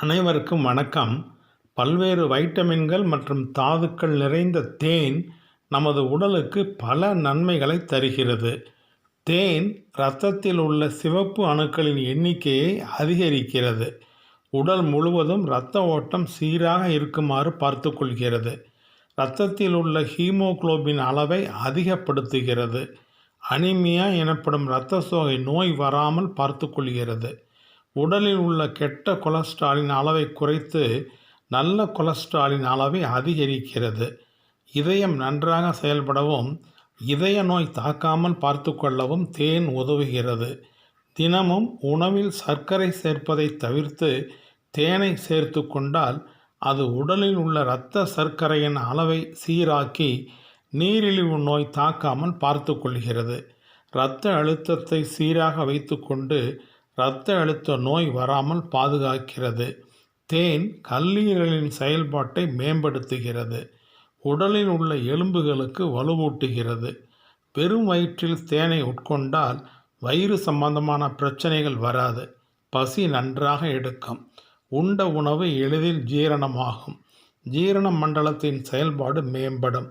அனைவருக்கும் வணக்கம். பல்வேறு வைட்டமின்கள் மற்றும் தாதுக்கள் நிறைந்த தேன் நமது உடலுக்கு பல நன்மைகளை தருகிறது. தேன் இரத்தத்தில் உள்ள சிவப்பு அணுக்களின் எண்ணிக்கையை அதிகரிக்கிறது. உடல் முழுவதும் இரத்த ஓட்டம் சீராக இருக்குமாறு பார்த்துக்கொள்கிறது. இரத்தத்தில் உள்ள ஹீமோகுளோபின் அளவை அதிகப்படுத்துகிறது. அனிமியா எனப்படும் இரத்த சோகை நோய் வராமல் பார்த்துக்கொள்கிறது. உடலில் உள்ள கெட்ட கொலஸ்ட்ராலின் அளவை குறைத்து நல்ல கொலஸ்ட்ராலின் அளவை அதிகரிக்கிறது. இதயம் நன்றாக செயல்படவும் இதய நோய் தாக்காமல் பார்த்து கொள்ளவும் தேன் உதவுகிறது. தினமும் உணவில் சர்க்கரை சேர்ப்பதை தவிர்த்து தேனை சேர்த்து கொண்டால் அது உடலில் உள்ள இரத்த சர்க்கரையின் அளவை சீராக்கி நீரிழிவு நோய் தாக்காமல் பார்த்து கொள்கிறது. இரத்த அழுத்தத்தை சீராக வைத்துக்கொண்டு இரத்த அழுத்த நோய் வராமல் பாதுகாக்கிறது. தேன் கல்லீரலின் செயல்பாட்டை மேம்படுத்துகிறது. உடலில் உள்ள எலும்புகளுக்கு வலுவூட்டுகிறது. பெரும் வயிற்றில் தேனை உட்கொண்டால் வயிறு சம்பந்தமான பிரச்சனைகள் வராது. பசி நன்றாக எடுக்கும். உண்ட உணவு எளிதில் ஜீரணமாகும். ஜீரண மண்டலத்தின் செயல்பாடு மேம்படும்.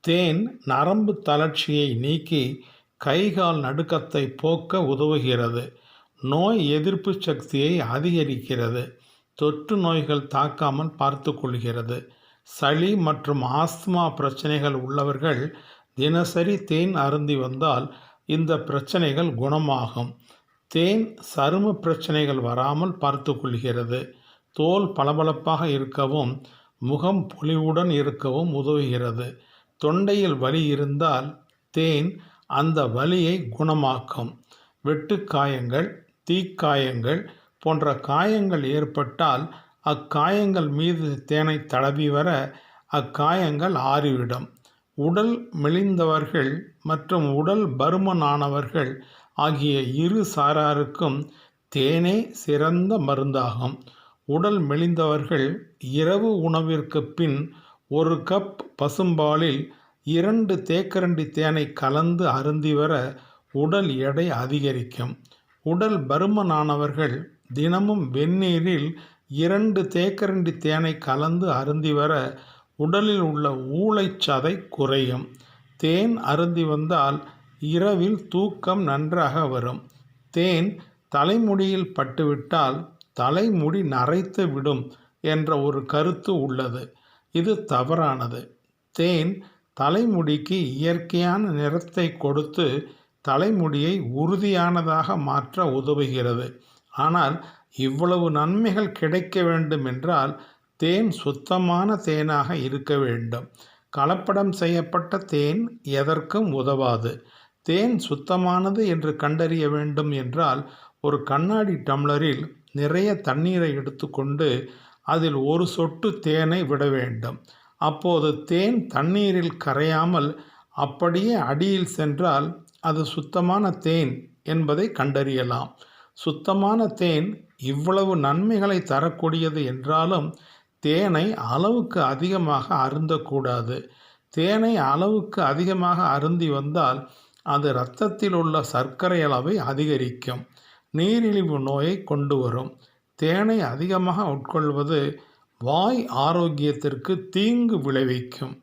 தேன் நரம்பு தளர்ச்சியை நீக்கி கைகால் நடுக்கத்தை போக்க உதவுகிறது. நோய் எதிர்ப்பு சக்தியை அதிகரிக்கிறது. தொற்று நோய்கள் தாக்காமல் பார்த்து கொள்கிறது. சளி மற்றும் ஆஸ்துமா பிரச்சனைகள் உள்ளவர்கள் தினசரி தேன் அருந்தி வந்தால் இந்த பிரச்சனைகள் குணமாகும். தேன் சரும பிரச்சனைகள் வராமல் பார்த்து கொள்கிறது. தோல் பளபளப்பாக இருக்கவும் முகம் பொலிவுடன் இருக்கவும் உதவுகிறது. தொண்டையில் வலி இருந்தால் தேன் அந்த வலியை குணமாக்கும். வெட்டுக்காயங்கள் தீக்காயங்கள் போன்ற காயங்கள் ஏற்பட்டால் அக்காயங்கள் மீது தேனை தடவி வர அக்காயங்கள் ஆறிவிடும். உடல் மெலிந்தவர்கள் மற்றும் உடல் பருமனானவர்கள் ஆகிய இரு சாராருக்கும் தேனே சிறந்த மருந்தாகும். உடல் மெலிந்தவர்கள் இரவு உணவிற்கு பின் ஒரு கப் பசும்பாலில் இரண்டு தேக்கரண்டி தேனை கலந்து அருந்தி வர உடல் எடை அதிகரிக்கும். உடல் பருமனானவர்கள் தினமும் வெந்நீரில் இரண்டு தேக்கரண்டி தேனை கலந்து அருந்தி வர உடலில் உள்ள ஊளைச்சதை குறையும். தேன் அருந்தி வந்தால் இரவில் தூக்கம் நன்றாக வரும். தேன் தலைமுடியில் பட்டுவிட்டால் தலைமுடி நரைத்து விடும் என்ற ஒரு கருத்து உள்ளது. இது தவறானது. தேன் தலைமுடிக்கு இயற்கையான நிறத்தை கொடுத்து தலைமுடியை உறுதியானதாக மாற்ற உதவுகிறது. ஆனால் இவ்வளவு நன்மைகள் கிடைக்க வேண்டும் என்றால் தேன் சுத்தமான தேனாக இருக்க வேண்டும். கலப்படம் செய்யப்பட்ட தேன் எதற்கும் உதவாது. தேன் சுத்தமானது என்று கண்டறிய வேண்டும் என்றால் ஒரு கண்ணாடி டம்ளரில் நிறைய தண்ணீரை எடுத்துக்கொண்டு அதில் ஒரு சொட்டு தேனை விட வேண்டும். அப்போது தேன் தண்ணீரில் கரையாமல் அப்படியே அடியில் சென்றால் அது சுத்தமான தேன் என்பதை கண்டறியலாம். சுத்தமான தேன் இவ்வளவு நன்மைகளை தரக்கூடியது என்றாலும் தேனை அளவுக்கு அதிகமாக அருந்தக்கூடாது. தேனை அளவுக்கு அதிகமாக அருந்தி வந்தால் அது இரத்தத்தில் உள்ள சர்க்கரை அளவை அதிகரிக்கும். நீரிழிவு நோயை கொண்டு வரும். தேனை அதிகமாக உட்கொள்வது வாய் ஆரோக்கியத்திற்கு தீங்கு விளைவிக்கும்.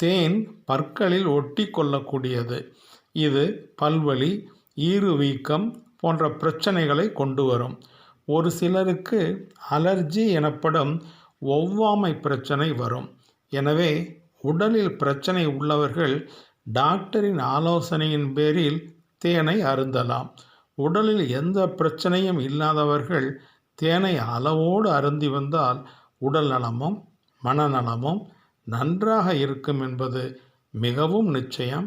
தேன் பற்களில் ஒட்டி கொள்ளக்கூடியது இது பல்வலி ஈறுவீக்கம் போன்ற பிரச்சனைகளை கொண்டு வரும். ஒரு சிலருக்கு அலர்ஜி எனப்படும் ஒவ்வாமை பிரச்சனை வரும். எனவே உடலில் பிரச்சனை உள்ளவர்கள் டாக்டரின் ஆலோசனையின் பேரில் தேனை அருந்தலாம். உடலில் எந்த பிரச்சனையும் இல்லாதவர்கள் தேனை அளவோடு அருந்தி வந்தால் உடல் நலமும் மனநலமும் நன்றாக இருக்கும் என்பது மிகவும் நிச்சயம்.